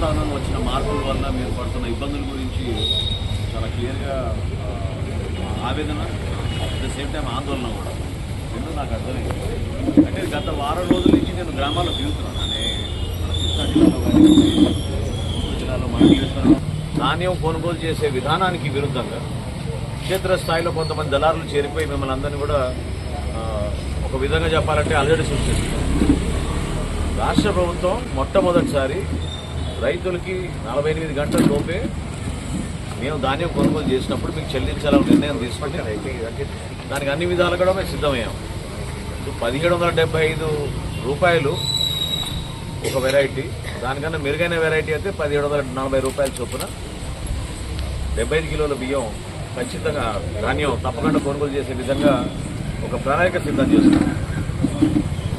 వాతావరణంలో వచ్చిన మార్పుల వల్ల మీరు పడుతున్న ఇబ్బందుల గురించి చాలా క్లియర్గా ఆవేదన అట్ ద సేమ్ టైం ఆందోళన కూడా. రెండు నాకు అర్థమైంది? అంటే గత వారం రోజుల నుంచి నేను గ్రామాల్లో తిరుగుతున్నాను అనే మన కృష్ణా జిల్లాలో కానీ గుంటూరు జిల్లాలో మనం ధాన్యం కొనుగోలు చేసే విధానానికి విరుద్ధంగా క్షేత్రస్థాయిలో కొంతమంది దళారులు చేరిపోయి మిమ్మల్ని అందరినీ కూడా ఒక విధంగా చెప్పాలంటే అలజడి సృష్టిస్తున్నారు రాష్ట్ర ప్రభుత్వం మొట్టమొదటిసారి రైతులకి నలభై ఎనిమిది గంటల లోపే మేము ధాన్యం కొనుగోలు చేసినప్పుడు మీకు చెల్లించాలని నిర్ణయం తీసుకుంటే దానికి అన్ని విధాలు కూడా మేము సిద్ధమయ్యాం. పదిహేడు వందల డెబ్బై ఐదు రూపాయలు ఒక వెరైటీ దానికన్నా మెరుగైన వెరైటీ అయితే పదిహేడు వందల నలభై రూపాయల చొప్పున డెబ్బై ఐదు కిలోల బియ్యం ఖచ్చితంగా ధాన్యం తప్పకుండా కొనుగోలు చేసే విధంగా ఒక ప్రణాళిక సిద్ధం చేస్తున్నాం.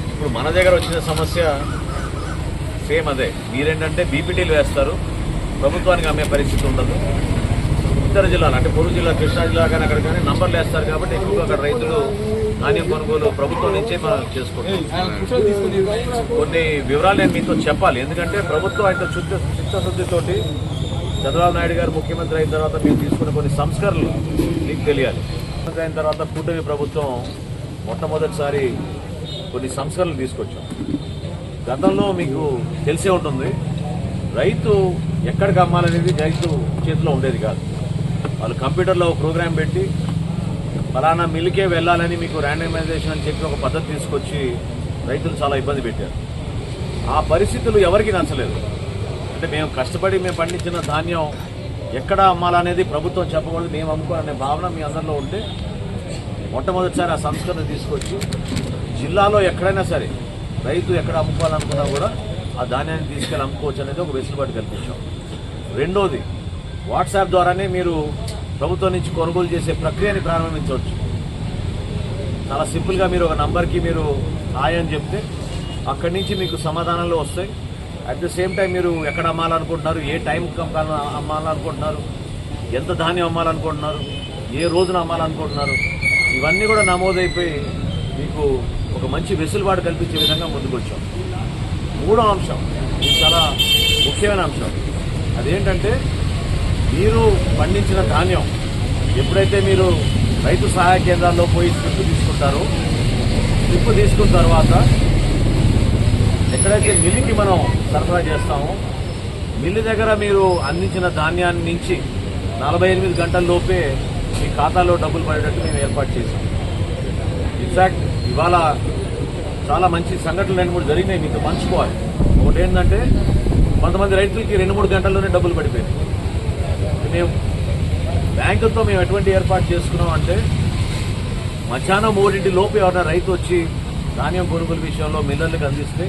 ఇప్పుడు మన దగ్గర వచ్చిన సమస్య సేమ్ అదే. మీరేంటంటే బీపీటీలు వేస్తారు. ప్రభుత్వానికి అమ్మే పరిస్థితి ఉండదు. ఇతర జిల్లాలు అంటే పొరుగు జిల్లా కృష్ణా జిల్లా కానీ అక్కడ కానీ నంబర్లు వేస్తారు కాబట్టి ఎక్కువగా అక్కడ రైతులు ధాన్యం కొనుగోలు ప్రభుత్వం నుంచే మనం చేసుకుంటాం. కొన్ని వివరాలు నేను మీతో చెప్పాలి. ఎందుకంటే ప్రభుత్వం ఆయన శుద్ధ చిత్తశుద్ధితోటి చంద్రబాబు నాయుడు గారు ముఖ్యమంత్రి అయిన తర్వాత మేము తీసుకున్న కొన్ని సంస్కరణలు మీకు తెలియాలి. ముఖ్యమంత్రి అయిన తర్వాత కూటమి ప్రభుత్వం మొట్టమొదటిసారి కొన్ని సంస్కరణలు తీసుకొచ్చాం. గతంలో మీకు తెలిసే ఉంటుంది రైతు ఎక్కడికి అమ్మాలనేది రైతు చేతిలో ఉండేది కాదు. వాళ్ళు కంప్యూటర్లో ఒక ప్రోగ్రామ్ పెట్టి ఫలానా మిల్కే వెళ్ళాలని మీకు ర్యాండమైజేషన్ అని చెప్పి ఒక పద్ధతి తీసుకొచ్చి రైతులు చాలా ఇబ్బంది పెట్టారు. ఆ పరిస్థితులు ఎవరికి నచ్చలేదు. అంటే మేము కష్టపడి మేము పండించిన ధాన్యం ఎక్కడ అమ్మాలనేది ప్రభుత్వం చెప్పకూడదు మేము అమ్ముకోవాలనే భావన మీ అందరిలో ఉంటే మొట్టమొదటిసారి ఆ సంస్కరణ తీసుకొచ్చి జిల్లాలో ఎక్కడైనా సరే రైతు ఎక్కడ అమ్ముకోవాలనుకున్నా కూడా ఆ ధాన్యాన్ని తీసుకెళ్ళి అమ్ముకోవచ్చు అనేది ఒక వెసులుబాటు కల్పించాం. రెండోది వాట్సాప్ ద్వారానే మీరు ప్రభుత్వం నుంచి కొనుగోలు చేసే ప్రక్రియని ప్రారంభించవచ్చు. చాలా సింపుల్గా మీరు ఒక నంబర్కి మీరు హాయ్ అని చెప్తే అక్కడి నుంచి మీకు సమాధానాలు వస్తాయి. అట్ ద సేమ్ టైం మీరు ఎక్కడ అమ్మాలనుకుంటున్నారు ఏ టైం అమ్మాలనుకుంటున్నారు ఎంత ధాన్యం అమ్మాలనుకుంటున్నారు ఏ రోజున అమ్మాలనుకుంటున్నారు ఇవన్నీ కూడా నమోదైపోయి మీకు ఒక మంచి వెసులుబాటు కల్పించే విధంగా ముందుకొచ్చాం. మూడో అంశం ఇది చాలా ముఖ్యమైన అంశం. అదేంటంటే మీరు పండించిన ధాన్యం ఎప్పుడైతే మీరు రైతు సహాయ కేంద్రాల్లో పోయి స్లిప్ తీసుకుంటారో స్లిప్ తీసుకున్న తర్వాత ఎక్కడైతే మిల్లుకి మనం సరఫరా చేస్తామో మిల్లు దగ్గర మీరు అందించిన ధాన్యాన్ని నుంచి నలభై ఎనిమిది గంటల లోపే మీ ఖాతాలో డబ్బులు పడేటట్టు మేము ఏర్పాటు చేసాం ఇన్ఫ్యాక్ట్ ఇవాళ చాలా మంచి సంఘటనలు రెండు మూడు జరిగినాయి మీకు పంచుకోవాలి. ఒకటి ఏంటంటే కొంతమంది రైతులకి రెండు మూడు గంటల్లోనే డబ్బులు పడిపోయినాయి. మేము బ్యాంకుతో మేము ఎటువంటి ఏర్పాటు చేసుకున్నాం అంటే మధ్యాహ్నం మూడింటి లోపు ఎవరైనా రైతు వచ్చి ధాన్యం కొనుగోలు విషయంలో మిల్లర్లకు అందిస్తే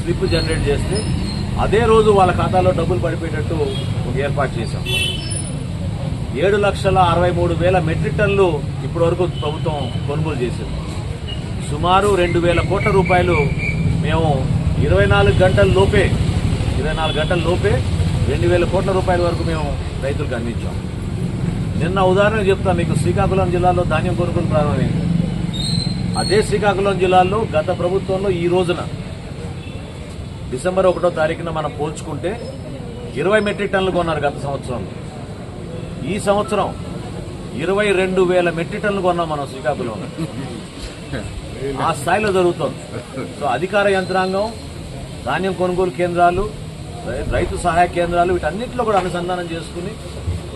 స్లిప్ జనరేట్ చేస్తే అదే రోజు వాళ్ళ ఖాతాలో డబ్బులు పడిపోయేటట్టు ఒక ఏర్పాటు చేశాం. ఏడు లక్షల అరవై మూడు వేల మెట్రిక్ టన్లు ఇప్పటివరకు ప్రభుత్వం కొనుగోలు చేసింది. సుమారు రెండు వేల కోట్ల రూపాయలు మేము ఇరవై నాలుగు గంటల లోపే ఇరవై నాలుగు గంటల లోపే రెండు వేల కోట్ల రూపాయల వరకు మేము రైతులకు అందించాం. నిన్న ఉదాహరణ చెప్తా మీకు శ్రీకాకుళం జిల్లాలో ధాన్యం కొనుగోలు ప్రారంభమైంది. అదే శ్రీకాకుళం జిల్లాలో గత ప్రభుత్వంలో ఈ రోజున డిసెంబర్ ఒకటో తారీఖున మనం పోల్చుకుంటే ఇరవై మెట్రిక్ టన్నులు కొన్నారు గత సంవత్సరంలో. ఈ సంవత్సరం ఇరవై రెండు వేల మెట్రిక్ టన్నులు కొన్నాం మనం శ్రీకాకుళంలో. ఆ స్థాయిలో జరుగుతుంది. సో అధికార యంత్రాంగం ధాన్యం కొనుగోలు కేంద్రాలు రైతు సహాయ కేంద్రాలు వీటన్నిటిలో కూడా అనుసంధానం చేసుకుని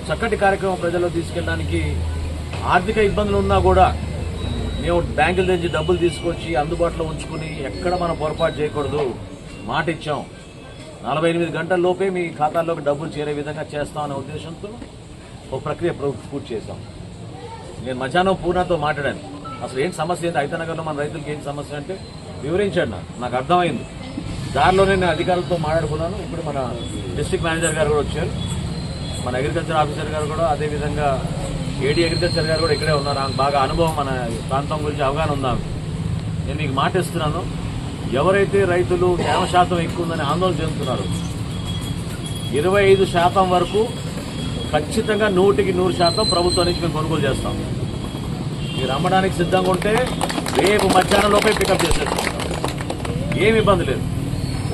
చక్కటి కార్యక్రమం ప్రజల్లో తీసుకెళ్ళడానికి ఆర్థిక ఇబ్బందులు ఉన్నా కూడా మేము బ్యాంకుల నుంచి డబ్బులు తీసుకొచ్చి అందుబాటులో ఉంచుకుని ఎక్కడ మనం పొరపాటు చేయకూడదు మాట ఇచ్చాం. నలభై ఎనిమిది గంటల లోపే మీ ఖాతాల్లోకి డబ్బులు చేరే విధంగా చేస్తామనే ఉద్దేశంతో ఒక ప్రక్రియ పూర్తి చేశాం. నేను మధ్యాహ్నం పూర్ణతో మాట్లాడాను. అసలు ఏంటి సమస్య ఏంటి ఐతనగర్లో మన రైతులకి ఏంటి సమస్య అంటే వివరించాడు నాకు. నాకు అర్థమైంది. దారిలోనే నేను అధికారులతో మాట్లాడుకున్నాను. ఇప్పుడు మన డిస్ట్రిక్ట్ మేనేజర్ గారు కూడా వచ్చారు. మన అగ్రికల్చర్ ఆఫీసర్ గారు కూడా అదే విధంగా ఏడీ అగ్రికల్చర్ గారు కూడా ఇక్కడే ఉన్నారు. ఆమెకు బాగా అనుభవం మన ప్రాంతం గురించి అవగాహన ఉందాము నేను మీకు మాట ఇస్తున్నాను. ఎవరైతే రైతులు తేమ శాతం ఎక్కువ ఉందని ఆందోళన చెందుతున్నారు ఇరవై ఐదు శాతం వరకు ఖచ్చితంగా నూటికి నూరు శాతం ప్రభుత్వం నుంచి మేము కొనుగోలు చేస్తాం. మీరు అమ్మడానికి సిద్ధంగా ఉంటే రేపు మధ్యాహ్నం లోపే పికప్ చేసేసుకుంటాం ఏమి ఇబ్బంది లేదు.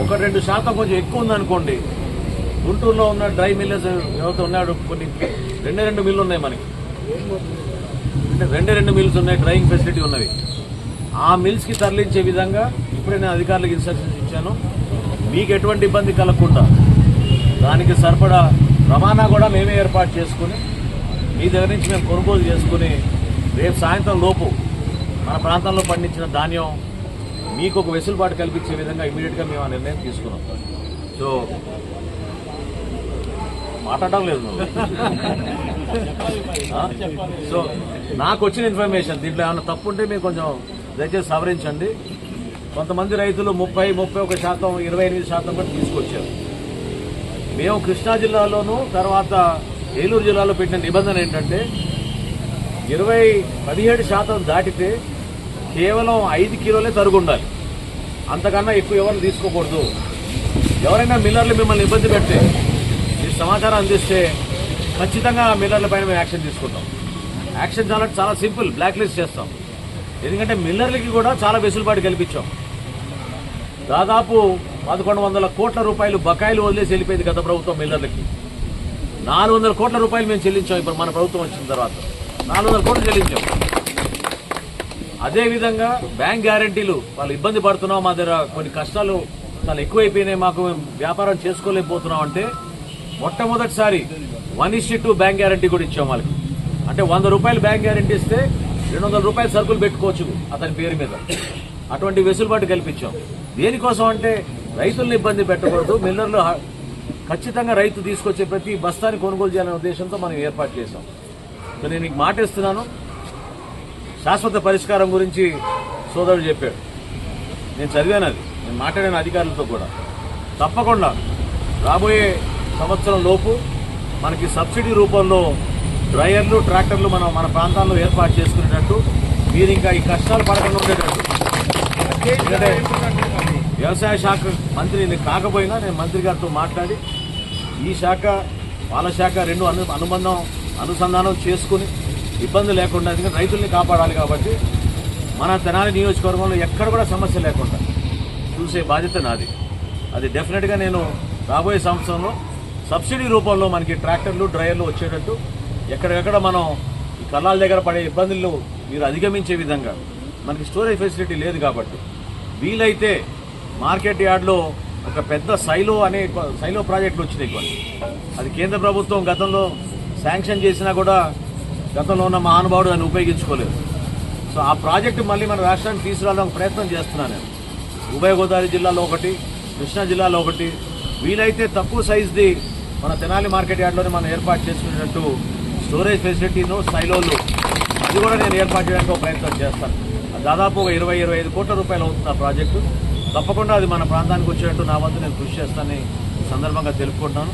ఒక రెండు శాతం కొంచెం ఎక్కువ ఉందనుకోండి గుంటూరులో ఉన్న డ్రై మిల్లర్స్ ఎవరితో ఉన్నాడు? కొన్ని రెండే రెండు మిల్లు ఉన్నాయి మనకి. అంటే రెండే రెండు మిల్స్ ఉన్నాయి డ్రైయింగ్ ఫెసిలిటీ ఉన్నవి. ఆ మిల్స్కి తరలించే విధంగా ఇప్పుడే నేను అధికారులకు ఇన్స్ట్రక్షన్స్ ఇచ్చాను. మీకు ఎటువంటి ఇబ్బంది కలగకుండా దానికి సరిపడా రవాణా కూడా మేమే ఏర్పాటు చేసుకుని మీ దగ్గర నుంచి మేము కొనుగోలు చేసుకుని రేపు సాయంత్రం లోపు మన ప్రాంతంలో పండించిన ధాన్యం మీకు ఒక వెసులుబాటు కల్పించే విధంగా ఇమీడియట్గా మేము ఆ నిర్ణయం తీసుకున్నాం. సో మాట్లాడడం లేదు? సో నాకు వచ్చిన ఇన్ఫర్మేషన్ దీంట్లో ఏమైనా తప్పు ఉంటే మీరు కొంచెం దయచేసి సవరించండి. కొంతమంది రైతులు ముప్పై ముప్పై ఒక శాతం ఇరవై ఎనిమిది శాతం కూడా తీసుకొచ్చారు. మేము కృష్ణా జిల్లాలోను తర్వాత ఏలూరు జిల్లాలో పెట్టిన నిబంధన ఏంటంటే ఇరవై పదిహేడు శాతం దాటితే కేవలం ఐదు కిలోలే తరుగు ఉండాలి. అంతకన్నా ఎక్కువ ఎవరు తీసుకోకూడదు. ఎవరైనా మిల్లర్లు మిమ్మల్ని ఇబ్బంది పెడితే మీరు సమాచారం అందిస్తే ఖచ్చితంగా ఆ మిల్లర్ల పైన మేము యాక్షన్ తీసుకుంటాం. యాక్షన్ చాలా చాలా సింపుల్ బ్లాక్ లిస్ట్ చేస్తాం. ఎందుకంటే మిల్లర్లకి కూడా చాలా వెసులుబాటు కల్పించాం. దాదాపు పదకొండు వందల కోట్ల రూపాయలు బకాయిలు వదిలేసి వెళ్ళిపోయింది గత ప్రభుత్వం మిల్లర్లకి. నాలుగు వందల కోట్ల రూపాయలు మేము చెల్లించాం ఇప్పుడు మన ప్రభుత్వం వచ్చిన తర్వాత. నాలుగు వందల కోట్లు చెల్లించాం. అదేవిధంగా బ్యాంక్ గ్యారంటీలు వాళ్ళు ఇబ్బంది పడుతున్నాం మా దగ్గర కొన్ని కష్టాలు చాలా ఎక్కువైపోయినాయి మాకు మేము వ్యాపారం చేసుకోలేకపోతున్నాం అంటే మొట్టమొదటిసారి one issue two bank guarantee కూడా ఇచ్చాం వాళ్ళకి. అంటే వంద రూపాయలు బ్యాంక్ గ్యారంటీ ఇస్తే రెండు వందల రూపాయలు సరుకులు పెట్టుకోవచ్చు అతని పేరు మీద. అటువంటి వెసులుబాటు కల్పించాం. దేనికోసం అంటే రైతుల్ని ఇబ్బంది పెట్టకూడదు మిల్లర్లు ఖచ్చితంగా రైతు తీసుకొచ్చే ప్రతి బస్తాని కొనుగోలు చేయాలనే ఉద్దేశంతో మనం ఏర్పాటు చేశాం. సో నేను నీకు మాట ఇస్తున్నాను. శాశ్వత పరిష్కారం గురించి సోదరుడు చెప్పాడు. నేను చదివాను అది. నేను మాట్లాడిన అధికారులతో కూడా. తప్పకుండా రాబోయే సంవత్సరం లోపు మనకి సబ్సిడీ రూపంలో డ్రైయర్లు ట్రాక్టర్లు మనం మన ప్రాంతాల్లో ఏర్పాటు చేసుకునేటట్టు మీరు ఇంకా ఈ కష్టాలు పడకుండా ఉండేటట్టు. ఎందుకంటే వ్యవసాయ శాఖ మంత్రిని కాకపోయినా నేను మంత్రి గారితో మాట్లాడి ఈ శాఖ వాళ్ళ శాఖ రెండు అను అనుబంధం అనుసంధానం చేసుకుని ఇబ్బంది లేకుండా ఎందుకంటే రైతుల్ని కాపాడాలి కాబట్టి మన తెనాలి నియోజకవర్గంలో ఎక్కడ కూడా సమస్య లేకుండా చూసే బాధ్యత నాది. అది డెఫినెట్గా నేను రాబోయే సంవత్సరంలో సబ్సిడీ రూపంలో మనకి ట్రాక్టర్లు డ్రైవర్లు వచ్చేటట్టు ఎక్కడికెక్కడ మనం ఈ కళ్ళాల దగ్గర పడే ఇబ్బందులు మీరు అధిగమించే విధంగా మనకి స్టోరేజ్ ఫెసిలిటీ లేదు కాబట్టి వీలైతే మార్కెట్ యార్డ్లో ఒక పెద్ద సైలో అనే సైలో ప్రాజెక్టులు వచ్చినాయి కొన్ని. అది కేంద్ర ప్రభుత్వం గతంలో శాంక్షన్ చేసినా కూడా గతంలో ఉన్న మహానుభావుడు దాన్ని ఉపయోగించుకోలేదు. సో ఆ ప్రాజెక్టు మళ్ళీ మన రాష్ట్రానికి తీసుకురావడానికి ప్రయత్నం చేస్తున్నాను నేను. ఉభయ గోదావరి జిల్లాలో ఒకటి కృష్ణా జిల్లాలో ఒకటి. వీలైతే తక్కువ సైజ్ది మన తెనాలి మార్కెట్ యార్డ్లోనే మనం ఏర్పాటు చేసుకునేటట్టు స్టోరేజ్ ఫెసిలిటీను సైలోలు అది కూడా నేను ఏర్పాటు చేయడానికి ప్రయత్నం చేస్తాను. దాదాపు ఒక ఇరవై ఇరవై ఐదు కోట్ల రూపాయలు అవుతుంది ఆ ప్రాజెక్టు. తప్పకుండా అది మన ప్రాంతానికి వచ్చేటట్టు నా వంతు నేను కృషి చేస్తానని సందర్భంగా తెలుపుకుంటున్నాను.